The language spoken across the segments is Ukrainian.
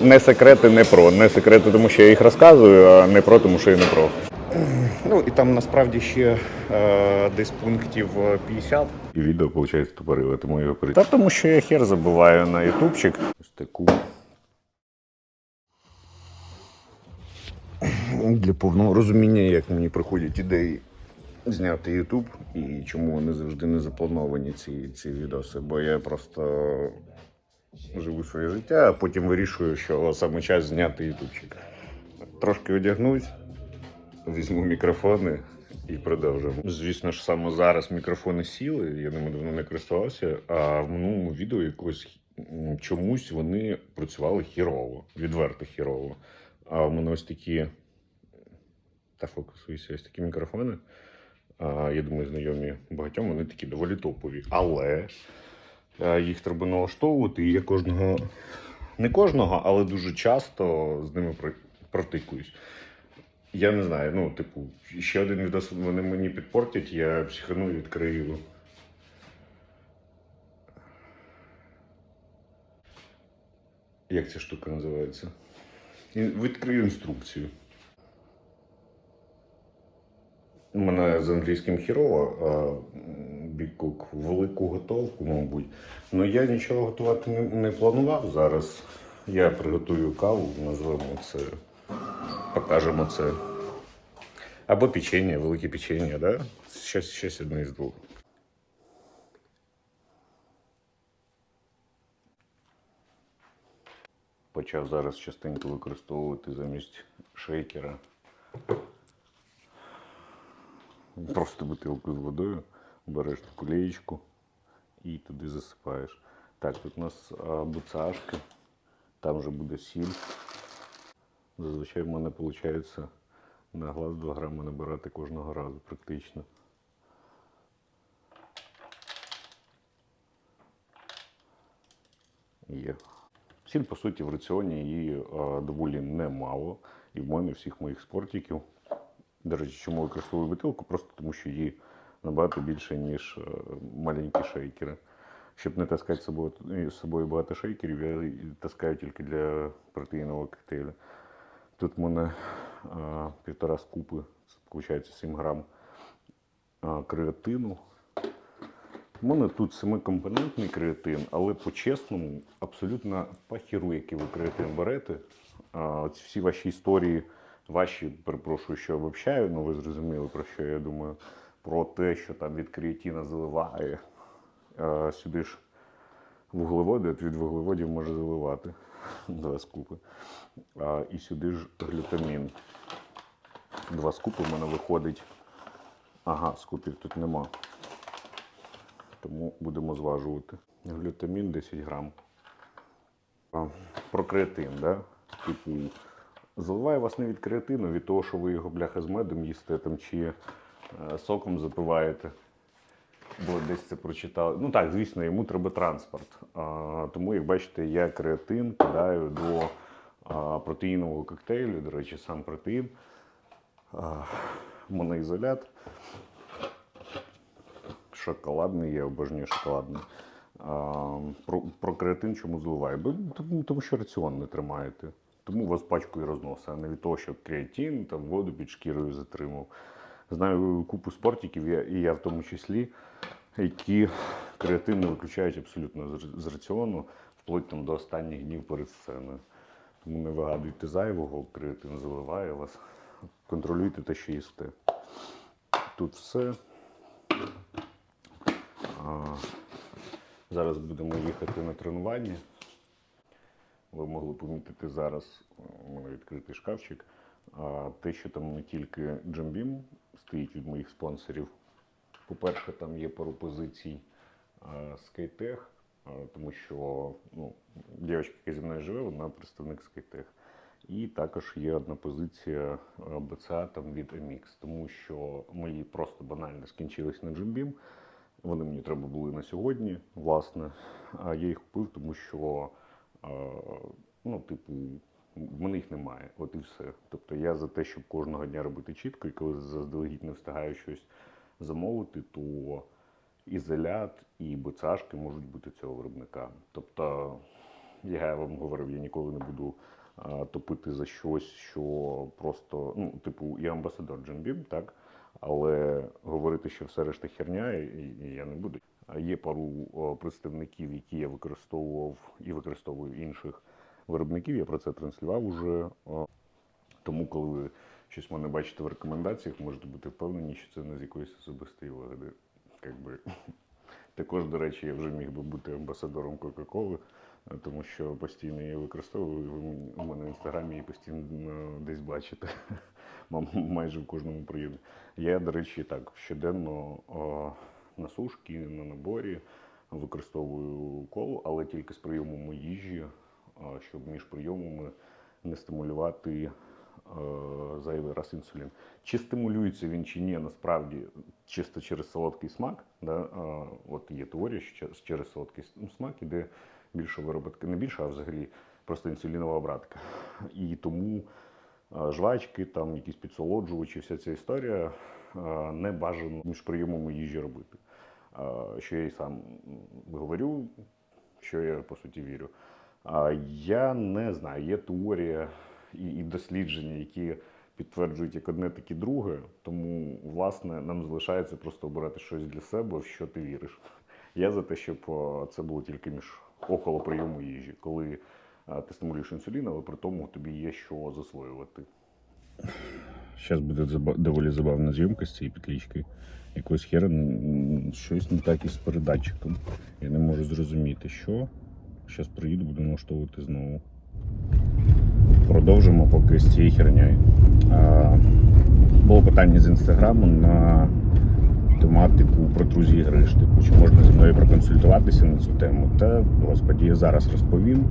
Не секрети, не про. Не секрети, тому що я їх розказую, а не про, тому що я не про. Ну і там насправді ще е, десь пунктів 50. І відео, виходить, тупориле, тому його перед. Та тому що я хер забуваю на ютубчик. Ось таку. Для повного розуміння, як мені приходять ідеї зняти Ютуб і чому вони завжди не заплановані, ці, ці відоси. Бо я просто живу своє життя, а потім вирішую, що саме час зняти ютубчик. Трошки одягнусь, візьму мікрофони і продовжимо. Звісно ж, саме зараз мікрофони сіли, я ними давно не користувався, а в минулому відео якось чомусь вони працювали хірово, відверто хірово. А в мене ось такі та фокусуюся ось такі мікрофони. Я думаю, знайомі багатьом, вони такі доволі топові. Але їх треба налаштовувати, і я кожного, не кожного, але дуже часто з ними про- протикуюсь. Я не знаю, ну, типу, ще один відос вони мені підпортять, я психану відкрию. Як ця штука називається? Відкрию інструкцію. У мене з англійським хірово, бікук велику готовку, мабуть. Ну я нічого готувати не, не планував зараз. Я приготую каву, назвемо це, покажемо це. Або печення, велике печення, да? Щось, щось одне із двох. Почав зараз частенько використовувати замість шейкера. Просто бутилку з водою, береш таку леєчку і туди засипаєш. Так, тут у нас буцашки, там вже буде сіль. Зазвичай в мене виходить на глаз 2 грами набирати кожного разу практично. Є. Сіль, по суті, в раціоні її доволі немало. І в мене всіх моїх спортиків. До речі, чому використовую бутилку? Просто тому, що її набагато більше, ніж е, маленькі шейкери. Щоб не таскати з собою, з собою багато шейкерів, я таскаю тільки для протеїнового коктейля. Тут в мене а, півтора скупи, це виходить 7 грам а, креатину. У мене тут семикомпонентний креатин, але по-чесному, абсолютно пахіру, який ви креатин берете. А, ці всі ваші історії, ваші, перепрошую, що обобщаю, ну ви зрозуміли, про що я думаю, про те, що там від креатина заливає. А, сюди ж вуглеводи, от від вуглеводів може заливати два скупи. А, і сюди ж глютамін. Два скупи в мене виходить. Ага, скупів тут нема тому будемо зважувати. Глютамін 10 грам. Про креатин, да? Типу, заливає вас не від креатину, від того, що ви його бляха з медом їсте там, чи е, соком запиваєте. Бо десь це прочитали. Ну так, звісно, йому треба транспорт. А, тому, як бачите, я креатин кидаю до а, протеїнового коктейлю, до речі, сам протеїн, а, моноізолят шоколадний, я обожнюю шоколадний. А, про, про креатин чому зливаю? Бо тому, тому що раціон не тримаєте. Тому вас пачку і розносить, а не від того, що креатин там воду під шкірою затримав. Знаю купу спортиків, і я в тому числі, які креатин не виключають абсолютно з раціону, вплоть там до останніх днів перед сценою. Тому не вигадуйте зайвого, креатин заливає вас. Контролюйте те, що їсте. Тут все. А, Зараз будемо їхати на тренування. Ви могли помітити зараз, у мене відкритий шкафчик, те, що там не тільки Джамбім стоїть від моїх спонсорів. По-перше, там є пару позицій Skytech, тому що ну, дівчинка, яка зі мною живе, вона представник Skytech. І також є одна позиція БЦА там від MX, тому що мої просто банально скінчились на Джимбім. Вони мені треба були на сьогодні, власне. А я їх купив, тому що, ну, типу, в мене їх немає. От і все. Тобто я за те, щоб кожного дня робити чітко, і коли заздалегідь не встигаю щось замовити, то ізолят і БЦАшки можуть бути цього виробника. Тобто я вам говорив, я ніколи не буду топити за щось, що просто, ну, типу, я амбасадор Джимбім, так? Але говорити, що все решта херня, і, і я не буду. Є пару представників, які я використовував і використовую інших виробників. Я про це транслював уже. Тому, коли ви щось мене бачите в рекомендаціях, можете бути впевнені, що це не з якоїсь особистої вигоди. Как би. Також, до речі, я вже міг би бути амбасадором Кока-Коли, е, тому що постійно її використовую. Ви у мене в інстаграмі її постійно е, десь бачите. Майже в кожному прийомі. Я, до речі, так, щоденно на сушки, на наборі використовую колу, але тільки з прийомом їжі, щоб між прийомами не стимулювати е, зайвий раз інсулін. Чи стимулюється він чи ні, насправді чисто через солодкий смак. Да? От є теорія, що через солодкий смак іде більше вироботка, не більше, а взагалі просто інсулінова обратка. І тому жвачки, там якісь підсолоджувачі, вся ця історія не бажано між прийомами їжі робити. Е, Що я і сам говорю, що я по суті вірю. Я не знаю, є теорія і, дослідження, які підтверджують як одне, так і друге. Тому, власне, нам залишається просто обирати щось для себе, в що ти віриш. Я за те, щоб це було тільки між около прийому їжі, коли ти стимулюєш інсулін, але при тому тобі є що засвоювати. Зараз буде доволі забавна зйомка з цієї петлічки. Якось хера щось не так із передатчиком. Я не можу зрозуміти, що. Зараз приїду, буду налаштовувати знову. Продовжимо поки з цією хернею. Було питання з інстаграму на тематику протрузії гриш. Типу, чи можна зі мною проконсультуватися на цю тему? Та, господі, я зараз розповім.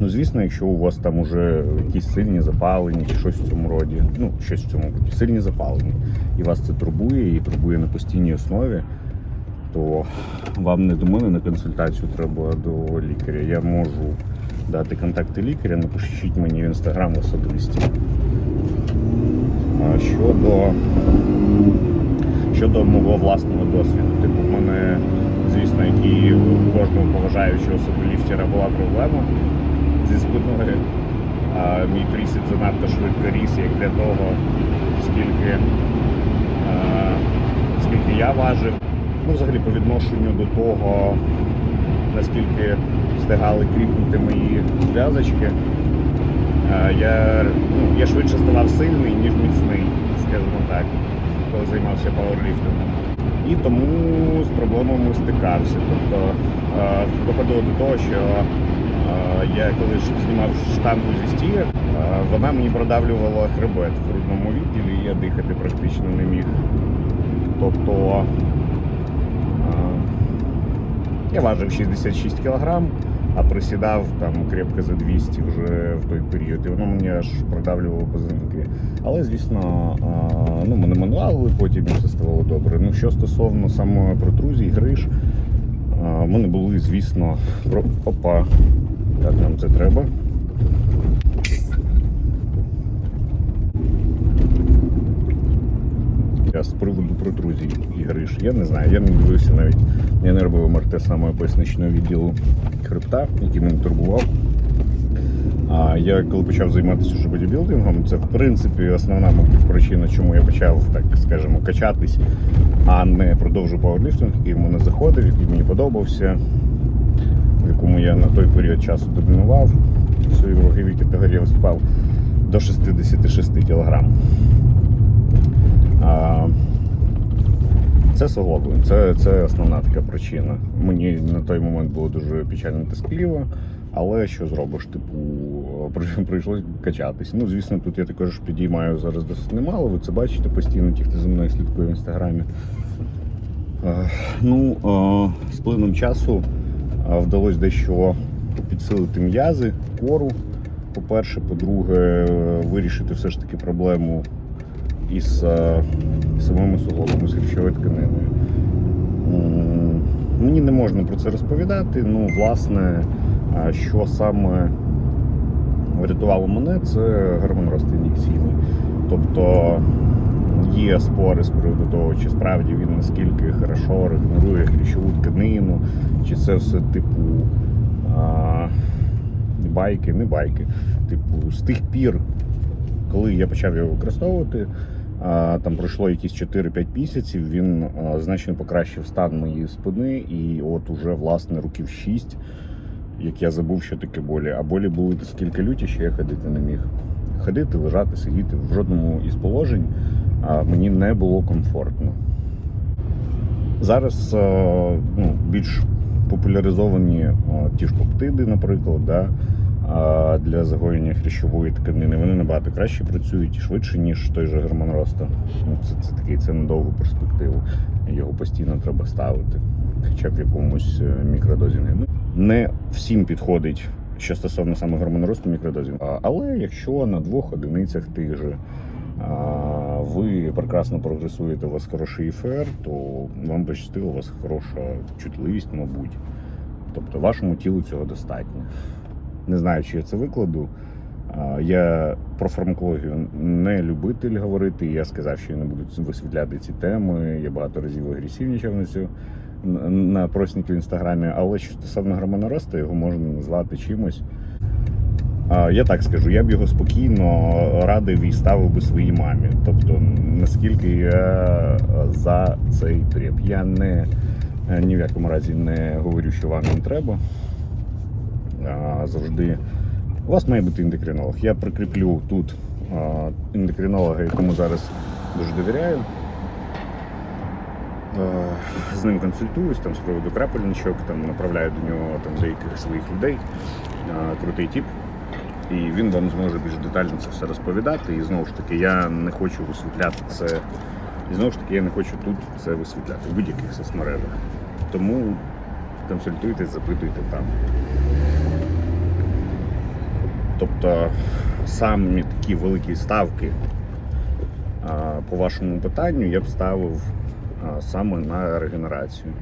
Ну, звісно, якщо у вас там уже якісь сильні запалення чи щось в цьому роді, ну, щось в цьому роді, сильні запалення, і вас це турбує і турбує на постійній основі, то вам не до мене на консультацію треба до лікаря. Я можу дати контакти лікаря, напишіть мені в інстаграм особисті. Щодо, щодо мого власного досвіду, типу, в мене, звісно, як і у кожного поважаючого себе ліфтера була проблема зі спиною. А, мій присід занадто швидко ріс, як для того, скільки, скільки я важив. Ну, взагалі, по відношенню до того, наскільки встигали кріпнути мої зв'язочки, я, ну, я швидше ставав сильний, ніж міцний, скажімо так, коли займався пауерліфтингом. І тому з проблемами стикався. Тобто доходило до того, що я коли знімав штангу зі стіг, е, вона мені продавлювала хребет в грудному відділі, і я дихати практично не міг. Тобто е, я важив 66 кг, а присідав там крепко за 200 вже в той період, і воно мені аж продавлювало позвонки. Але, звісно, ну, мене мануали, потім все ставало добре. Ну, що стосовно саме протрузій, гриш, а, в мене були, звісно, опа, як нам це треба. Я з приводу протрузій і гриш. Я не знаю, я не дивився навіть. Я не робив МРТ саме поясничного відділу хребта, який мене турбував. А я коли почав займатися вже бодібілдингом, це в принципі основна мабуть, причина, чому я почав, так скажемо, качатись, а не продовжу пауерліфтинг, який в мене заходив, який мені подобався, в якому я на той період часу домінував. В своїй ваговій категорії виступав до 66 кг. Це суглоби. Це, це основна така причина. Мені на той момент було дуже печально тоскливо, але що зробиш? Типу, при- прийшлось качатись. Ну, звісно, тут я також підіймаю зараз досить немало. Ви це бачите постійно, ті, хто за мною слідкує в інстаграмі. Е, Ну, е, з плином часу вдалося дещо підсилити м'язи, кору. По-перше, по-друге, вирішити все ж таки проблему із е, самими суглобами, з хрящовою тканиною. Мені не можна про це розповідати. Ну, власне, що саме врятувало мене, це гормон росту ін'єкційний. Тобто є спори з приводу того, чи справді він наскільки хорошо регенерує хрящову тканину, чи це все типу. а, байки, не байки. Типу, з тих пір, коли я почав його використовувати, а, там пройшло якісь 4-5 місяців, він а, значно покращив стан моєї спини, і от уже власне років 6, як я забув, що таке болі. А болі були наскільки люті, що я ходити не міг. Ходити, лежати, сидіти в жодному із положень мені не було комфортно. Зараз е, ну, більш популяризовані е, ті ж пептиди, наприклад, да, для загоєння хрящової тканини. Вони набагато краще працюють і швидше, ніж той же гормон росту. Ну, це, це такий це на довгу перспективу. Його постійно треба ставити, хоча б в якомусь е, мікродозінгу. Не всім підходить. Що стосовно саме гормону росту мікродозінг. Але якщо на двох одиницях тих же ви прекрасно прогресуєте, у вас хороший ІФР, то вам пощастило, у вас хороша чутливість, мабуть. Тобто вашому тілу цього достатньо. Не знаю, чи я це викладу. Я про фармакологію не любитель говорити. Я сказав, що я не буду висвітляти ці теми. Я багато разів агресивнічав на цю на простінки в інстаграмі, але що стосовно гормону росту, його можна назвати чимось. Я так скажу, я б його спокійно радив і ставив би своїй мамі. Тобто, наскільки я за цей треп. Я не ні в якому разі не говорю, що вам не треба. Завжди у вас має бути ендокринолог. Я прикріплю тут ендокринолога, якому зараз дуже довіряю. Е, З ним консультуюсь там з приводу крапельничок, там направляю до нього там деяких своїх людей. Е, Крутий тип. І він вам зможе більш детально це все розповідати. І знову ж таки, я не хочу висвітляти це. І знову ж таки, я не хочу тут це висвітляти в будь-яких соцмережах. Тому консультуйтесь, запитуйте там. Тобто самі такі великі ставки по вашому питанню я б ставив саме на регенерацію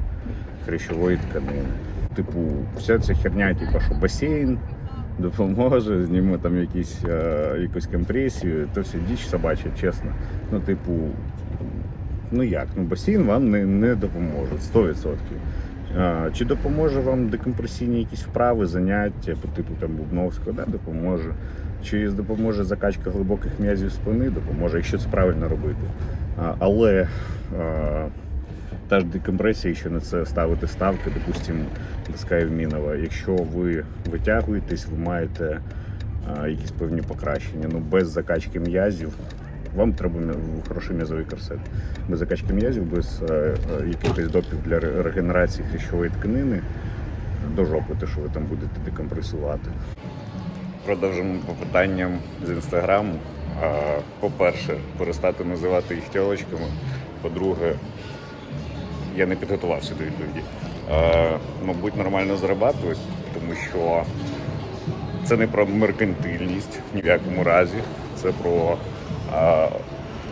хрящової тканини. Типу, вся ця херня, типу, що басейн допоможе, зніме там якісь, е, якусь компресію, то все діч собача, чесно. Ну, типу, ну як, ну басейн вам не, не допоможе 100%. А, Чи допоможе вам декомпресійні якісь вправи, заняття по типу там бубновського, да, допоможе. Чи допоможе закачка глибоких м'язів спини, допоможе, якщо це правильно робити. А, Але а, та ж декомпресія, якщо на це ставити ставки, допустимо, Скай Мінова, якщо ви витягуєтесь, ви маєте а, якісь певні покращення. Ну без закачки м'язів вам треба хороший м'язовий корсет. Без закачки м'язів, без е, е, якихось допів для регенерації хрящової тканини до жопи, те, що ви там будете декомпресувати. Продовжимо по питанням з інстаграму. По-перше, перестати називати їх тілочками. По-друге, я не підготувався до відповіді. Е, мабуть, нормально зарабатують, тому що це не про меркантильність ні в якому разі. Це про е,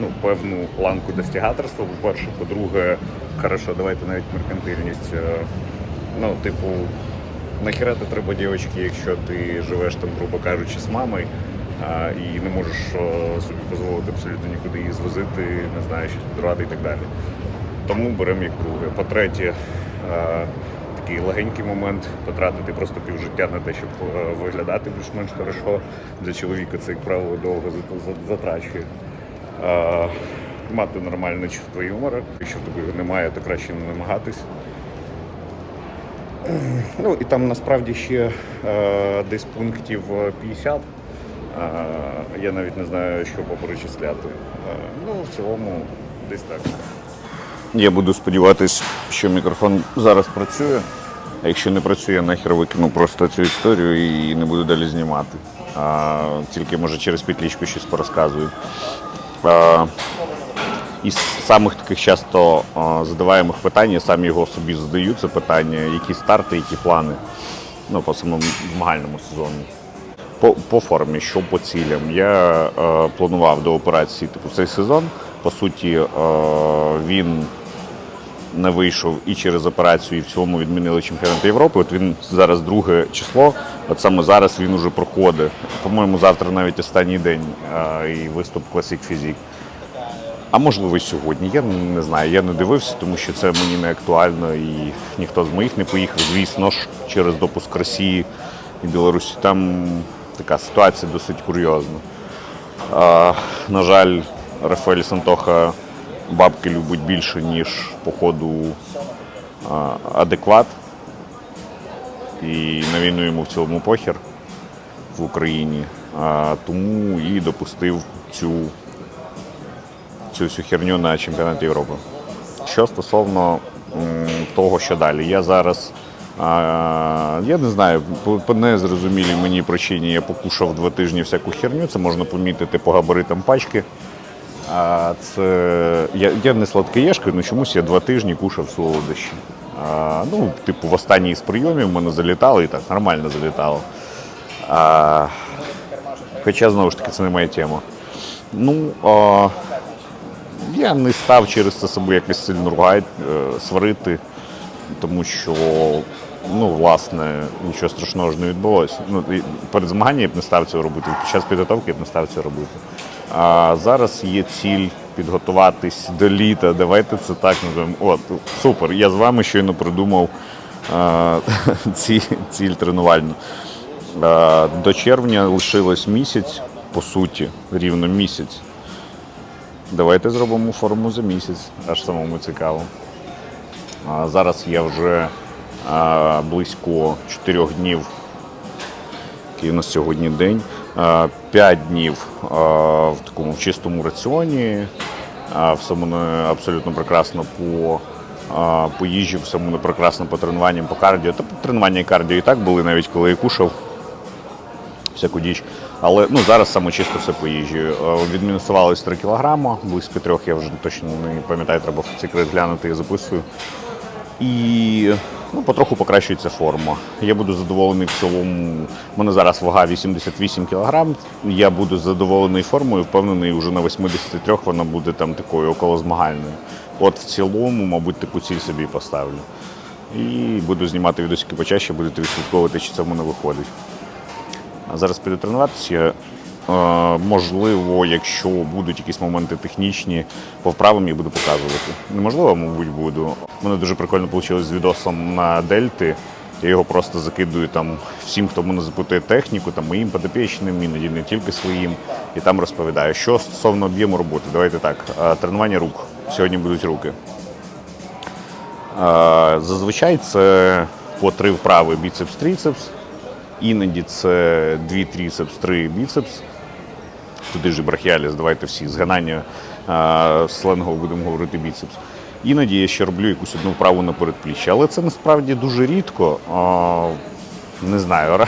ну, певну ланку достигаторства, по-перше. По-друге, хорошо, давайте навіть меркантильність. Е, ну, типу, нахіра ти треба дівчатки, якщо ти живеш там, грубо кажучи, з мамою. І не можеш е, собі дозволити абсолютно нікуди її звозити, не знаю, щось підрати і так далі. Тому беремо як друге. По-третє, е, такий легенький момент потратити просто півжиття на те, щоб е, виглядати більш-менш хорошо. Для чоловіка це, як правило, довго за- за- затрачує. Е, Мати нормальне чувство юмора. Якщо в тебе немає, то краще не намагатись. Ну і там насправді ще е, десь пунктів 50. Е, я навіть не знаю, що поперечисляти. Е, ну, в цілому, десь так. Я буду сподіватися, що мікрофон зараз працює. А якщо не працює, я нахер викину просто цю історію і не буду далі знімати. А, тільки може через петлічку щось порозказую. А, із самих таких часто задаваємих питань, я сам його собі задаю, це питання, які старти, які плани ну, по самому змагальному сезону. По, по формі, що по цілям. Я е, планував до операції типу, цей сезон. По суті, е, він не вийшов і через операцію, і в цілому відмінили чемпіонат Європи. От він зараз друге число. От саме зараз він уже проходить. По-моєму, завтра навіть останній день і виступ Classic Physique. А можливо, і сьогодні. Я не знаю, я не дивився, тому що це мені не актуально і ніхто з моїх не поїхав. Звісно ж, через допуск Росії і Білорусі. Там така ситуація досить курйозна. На жаль, Рафаель Сантоха бабки любить більше, ніж походу адекват. І на війну йому в цілому похер в Україні. А, тому і допустив цю, цю всю херню на чемпіонаті Європи. Що стосовно того, що далі, я зараз. А, я не знаю, по незрозумілій мені причині я покушав два тижні всяку херню. Це можна помітити по габаритам пачки. А, це, я, я не сладкоєшка, але чомусь я два тижні кушав солодощі. А, ну, типу, в останній з прийомів в мене залітало і так нормально залітало. А, хоча, знову ж таки, це не моя тема. Ну, а, я не став через це себе якось сильно ругати, е, сварити, тому що, ну, власне, нічого страшного ж не відбулося. Ну, перед змаганням я б не став цього робити, під час підготовки я б не став цього робити. А зараз є ціль підготуватись до літа. Давайте це так називаємо. От, супер, я з вами щойно придумав ці, ціль тренувальну. А, до червня лишилось місяць, по суті, рівно місяць. Давайте зробимо форму за місяць, аж самому цікаво. А, зараз я вже а, близько 4 днів, який у нас сьогодні день, 5 днів в такому чистому раціоні. Все мене абсолютно прекрасно по, по їжі, все мене прекрасно по тренуванням, по кардіо. Та тренування і кардіо і так були, навіть коли я кушав всяку діч. Але ну, зараз саме чисто все по їжі. Е, Відмінусувалось 3 кілограма, близько трьох, я вже точно не пам'ятаю, треба в секрет глянути, я записую. І ну, потроху покращується форма. Я буду задоволений в цілому. У мене зараз вага 88 кг. Я буду задоволений формою, впевнений, вже на 83 вона буде там такою околозмагальною. От в цілому, мабуть, таку ціль собі поставлю. І буду знімати відосики почаще, будете відслідковувати, чи це в мене виходить. А зараз піду тренуватися. Е, можливо, якщо будуть якісь моменти технічні, по вправам я буду показувати. Неможливо, мабуть, буду. Мене дуже прикольно вийшло з відосом на дельти. Я його просто закидую там всім, хто мене запитує техніку, там моїм подопічним, іноді не тільки своїм, і там розповідаю. Що стосовно об'єму роботи, давайте так. Е, Тренування рук. Сьогодні будуть руки. Е, Зазвичай це по три вправи біцепс-тріцепс. Іноді це дві тріцепс, три біцепс. Туди ж брахіаліс, давайте всі згинання а, сленгово будемо говорити біцепс. Іноді я ще роблю якусь одну вправу на передпліччя, але це насправді дуже рідко. Не знаю, ра-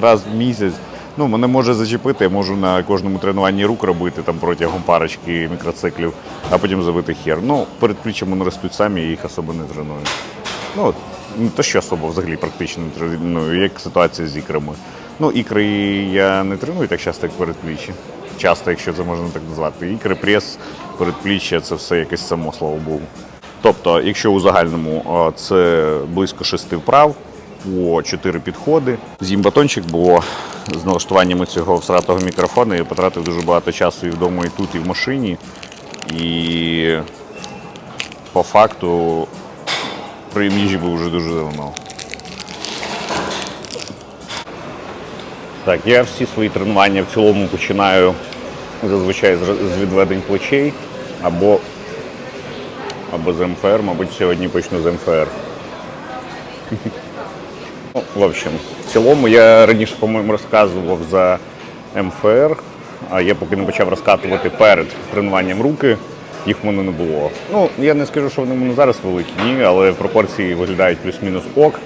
раз в місяць. Ну, мене може зачепити, я можу на кожному тренуванні рук робити там протягом парочки мікроциклів, а потім забити хер. Ну, передпліччя вони ростуть самі, я їх особо не треную. Ну, не то що особо взагалі практично не треную, ну, як ситуація з ікрами. Ну, ікри я не треную так часто, як передпліччя. Часто, якщо це можна так назвати. Ікри, прес, передпліччя це все якесь само, слава Богу. Тобто, якщо у загальному це близько шести вправ, по чотири підходи. З'їм батончик, бо з налаштуваннями цього всратого мікрофону я потратив дуже багато часу і вдома, і тут, і в машині. І по факту при їжі був вже дуже давно. Так, я всі свої тренування в цілому починаю зазвичай з- відведень плечей або, або з МФР, мабуть, сьогодні почну з МФР. Ну, в общем, в цілому я раніше, по-моєму, розказував за МФР, а я поки не почав розкатувати перед тренуванням руки, їх в мене не було. Ну, я не скажу, що вони в мене зараз великі, ні, але пропорції виглядають плюс-мінус ок.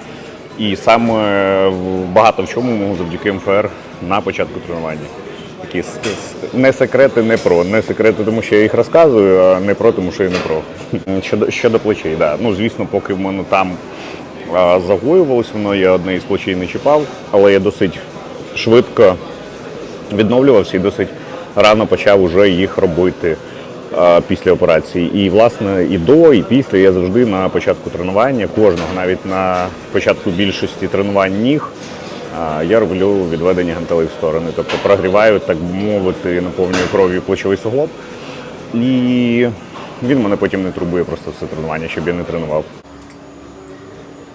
І саме багато в чому завдяки МФР на початку тренування. Такі не секрети, не про. Не секрети, тому що я їх розказую, а не про, тому що я не про. Щодо, щодо плечей, да. Ну, звісно, поки в мене там загоювалось воно, я одне із плечей не чіпав, але я досить швидко відновлювався і досить рано почав уже їх робити після операції. І власне і до, і після я завжди на початку тренування, кожного, навіть на початку більшості тренувань ніг, я роблю відведення гантелей в сторони. Тобто прогріваю, так би мовити, наповнюю кров'ю плечовий суглоб. І він мене потім не турбує просто все тренування, щоб я не тренував.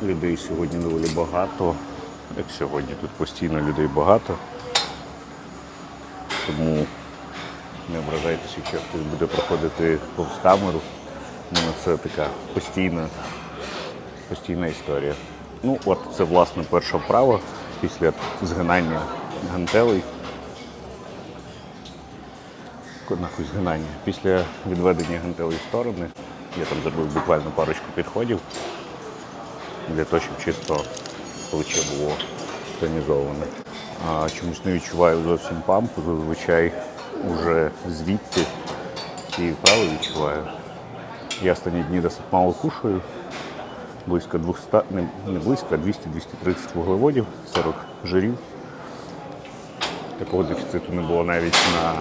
Людей сьогодні доволі багато. як сьогодні. Тут постійно людей багато. Тому не ображайтеся, якщо хтось буде проходити повз камеру. У мене це така постійна, постійна історія. Ну, от це власне перша вправа після згинання гантелей. Нахуй згинання. Після відведення гантелей в сторони я там зробив буквально парочку підходів для того, щоб чисто плече було тонізоване. А чомусь не відчуваю зовсім пампу, зазвичай уже звідти цієї вправи відчуваю. Я останні дні досить мало кушаю. Близько 200, не, не близько, а 200-230 вуглеводів, 40 жирів. Такого дефіциту не було навіть на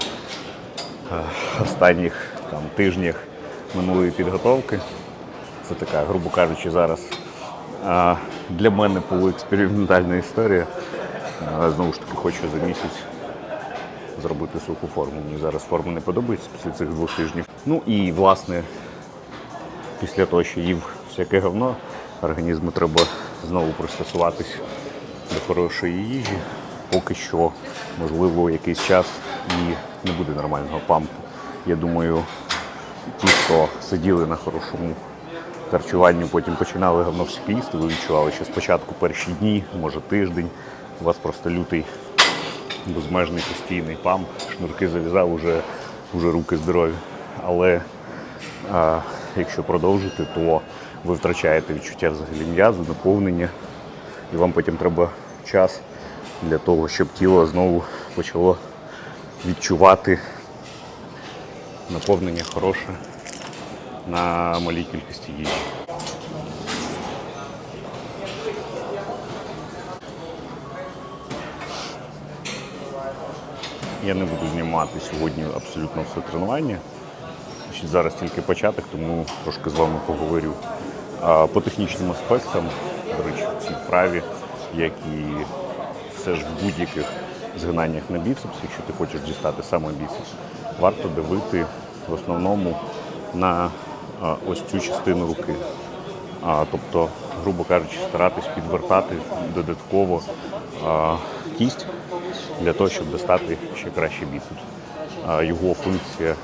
е, останніх там, тижнях минулої підготовки. Це така, грубо кажучи, зараз а, для мене полуекспериментальна історія. А, Знову ж таки, хочу за місяць зробити суху форму. Мені зараз форма не подобається після цих двох тижнів. Ну і власне, після того, що їв всяке говно, організму треба знову пристосуватись до хорошої їжі. Поки що, можливо, якийсь час і не буде нормального пампу. Я думаю, ті, хто сиділи на хорошому харчуванні, потім починали говно всі їсти, ви відчували, що спочатку перші дні, може тиждень, у вас просто лютий, безмежний постійний памп, шнурки зав'язав, уже, уже руки здорові. Але а, якщо продовжити, то ви втрачаєте відчуття взагалі м'язу, наповнення, і вам потім треба час для того, щоб тіло знову почало відчувати наповнення хороше на малій кількості їжі. Я не буду знімати сьогодні абсолютно все тренування. Зараз тільки початок, тому трошки з вами поговорю. По технічним аспектам, до речі, в цій вправі, як і все ж в будь-яких згинаннях на біцепс, якщо ти хочеш дістати саме біцепс, варто давити в основному на ось цю частину руки. Тобто, грубо кажучи, старатись підвертати додатково кість для того, щоб достати ще краще біцепс. Його функція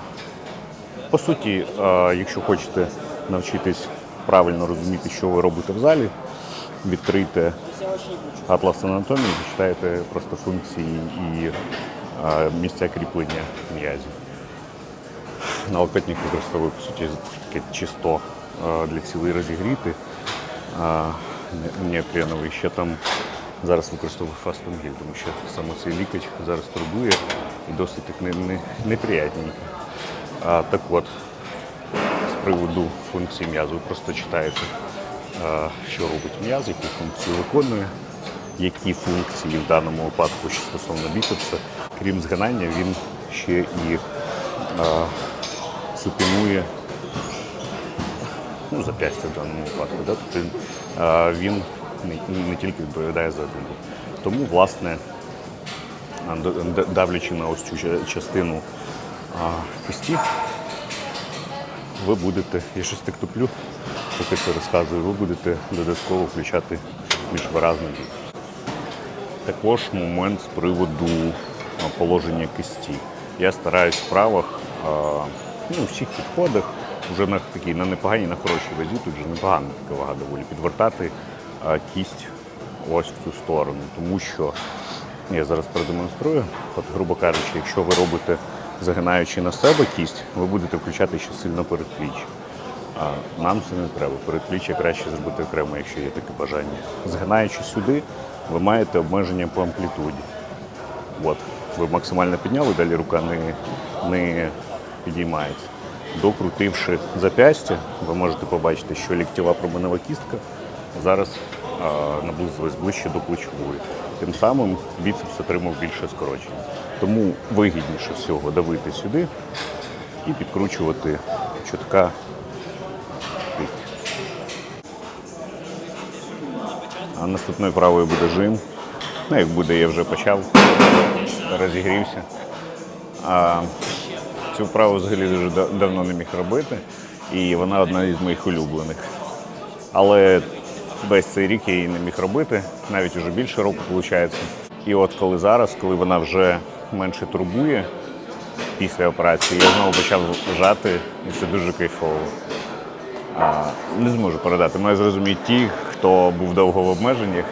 по суті, якщо хочете навчитись правильно розуміти, що ви робите в залі, відкрийте атлас анатомії, читаєте просто функції і місця кріплення м'язів. Налокотник використовую по суті таке чисто для цілей розігріти. Неопреновий ще там зараз використовую фастунгіль, тому що саме цей лікоть зараз турбує і досить не, не, неприятненько. А, так от, приводу функції м'язу, ви просто читаєте, що робить м'яз, які функції виконує, які функції в даному випадку що стосовно біцепса. Крім згинання, він ще і а, супінує ну, зап'ястя в даному випадку. Да? Тобто, а, він не, тільки відповідає за один. Тому, власне, давлячи на ось цю частину а, кості, ви будете, я щось так туплю, поки це розказую, ви будете додатково включати більш виразний. Також момент з приводу положення кисті. Я стараюсь в вправах, а, ну, у всіх підходах, вже на такій на непоганій, на хорошій вазі, тут вже непогана така вага доволі, підвертати кість ось в цю сторону. Тому що я зараз продемонструю, от, грубо кажучи, якщо ви робите загинаючи на себе кість, ви будете включати ще сильно передпліччя. А нам це не треба. Передпліччя краще зробити окремо, якщо є таке бажання. Згинаючи сюди, ви маєте обмеження по амплітуді. От, ви максимально підняли, далі рука не, не підіймається. Докрутивши зап'ястя, ви можете побачити, що ліктєва променева кістка зараз наблизилась ближче до плечової. Тим самим біцепс отримав більше скорочення. Тому вигідніше всього давити сюди і підкручувати чутка. А наступною правою буде жим. Ну, як буде, я вже почав, розігрівся. А, цю вправу взагалі дуже давно не міг робити, і вона одна із моїх улюблених. Але весь цей рік я її не міг робити, навіть уже більше року виходить. І от коли зараз, коли вона вже менше турбує після операції, я знову почав жати, і це дуже кайфово. А, не зможу передати. Маю зрозуміти ті, хто був довго в обмеженнях.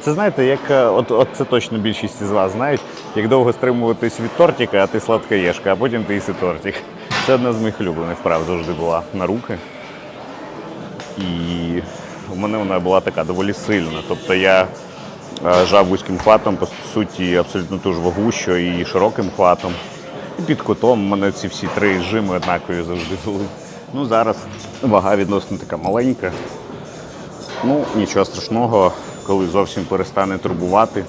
Це знаєте, як е, от, от це точно більшість із вас знають, як довго стримуватись від тортика, а ти сладкоєшка, а потім ти їси тортик. Це одна з моїх улюблених вправ завжди була на руки. І у мене вона була така доволі сильна. Тобто я жав вузьким хватом, по суті, абсолютно ту ж вагу, що і широким хватом. І під кутом у мене ці всі три жими однакові завжди були. Ну зараз вага відносно така маленька. Ну, нічого страшного, коли зовсім перестане турбувати,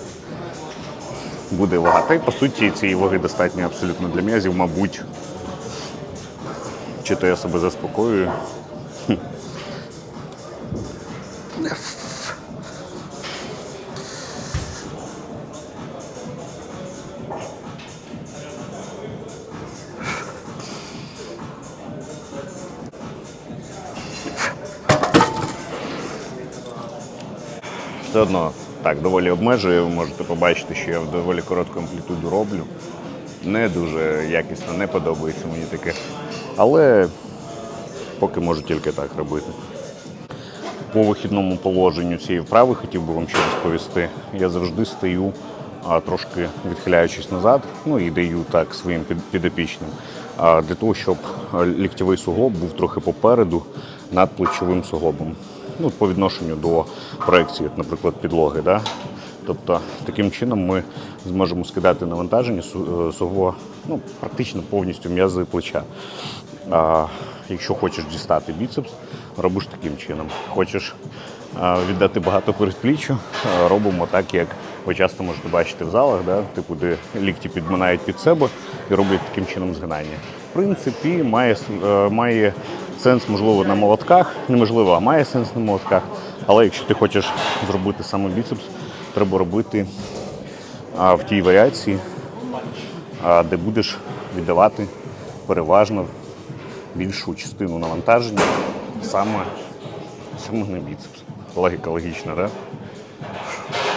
буде вага. Та й по суті цієї ваги достатньо абсолютно для м'язів, мабуть. Чи то я себе заспокоюю. Все одно так доволі обмежує. Ви можете побачити, що я в доволі коротку амплітуду роблю. Не дуже якісно, не подобається мені таке. Але поки можу тільки так робити. По вихідному положенню цієї вправи хотів би вам ще розповісти. Я завжди стою трошки відхиляючись назад, ну і даю так своїм підопічним, для того, щоб ліктєвий суглоб був трохи попереду над плечовим суглобом. Ну, по відношенню до проекції, наприклад, підлоги. Да? Тобто таким чином ми зможемо скидати навантаження е, ну, практично повністю м'язи плеча. А, якщо хочеш дістати біцепс, робиш таким чином. Хочеш а, віддати багато передпліччю, робимо так, як ви часто можете бачити в залах, да? типу, де лікті підминають під себе і роблять таким чином згинання. В принципі, має, е, має сенс, можливо, на молотках, неможливо, а має сенс на молотках. Але якщо ти хочеш зробити саме біцепс, треба робити а, в тій варіації, а, де будеш віддавати переважно більшу частину навантаження саме, саме на біцепс. Логіка логічна, так?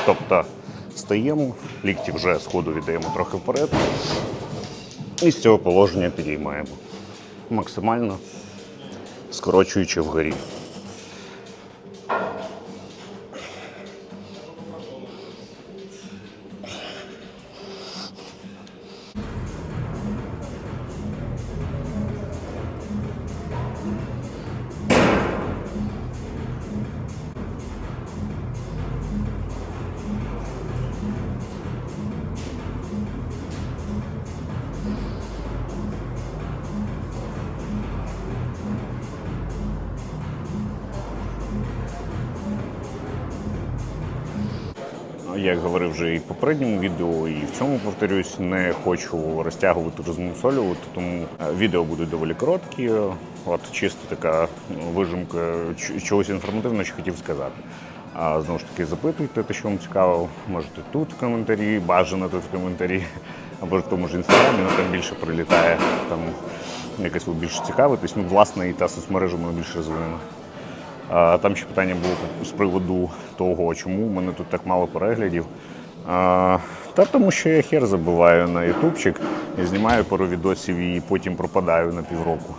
Тобто стаємо, лікті вже сходу віддаємо трохи вперед. І з цього положення підіймаємо. Максимально скорочуючи вгорі. Як говорив вже і в попередньому відео, і в цьому повторюсь, не хочу розтягувати розмусолювати, тому е, відео будуть доволі короткі. От чисто така ну, вижимка чогось інформативного, що хотів сказати. А знову ж таки, запитуйте те, що вам цікаво. Можете тут в коментарі, бажано тут в коментарі, або ж в тому ж інстаграмі, ну там більше прилітає, там якось ви більше цікавитесь. Ну, власне, і та соцмережа мене більше розвинена. Там ще питання було з приводу того, чому в мене тут так мало переглядів. Та тому що я хер забиваю на ютубчик і знімаю пару відосів і потім пропадаю на півроку.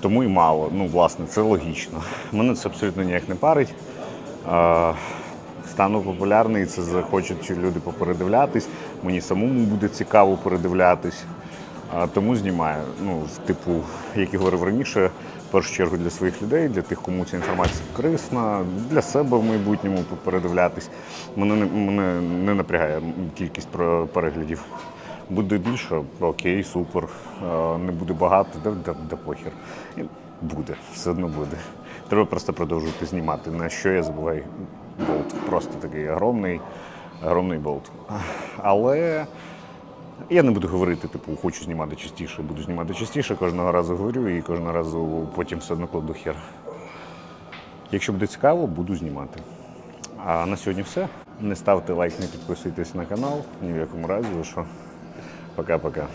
Тому і мало. Ну, власне, це логічно. Мене це абсолютно ніяк не парить. Стану популярний, це захочуть люди попередивлятись. Мені самому буде цікаво передивлятись. Тому знімаю. Ну, типу, як і говорив раніше, в першу чергу для своїх людей, для тих, кому ця інформація корисна, для себе в майбутньому передивлятись. Мене не мене не напрягає кількість переглядів. Буде більше, окей, супер. Не буде багато, да, да похер. І Буде, все одно буде. Треба просто продовжувати знімати. На що я забуваю болт. Просто такий огромний, огромний болт. Але я не буду говорити, типу, хочу знімати частіше, буду знімати частіше, кожного разу говорю і кожного разу потім все одно кладу хер. Якщо буде цікаво, буду знімати. А на сьогодні все. Не ставте лайк, не підписуйтесь на канал, ні в якому разі, що. Пока-пока.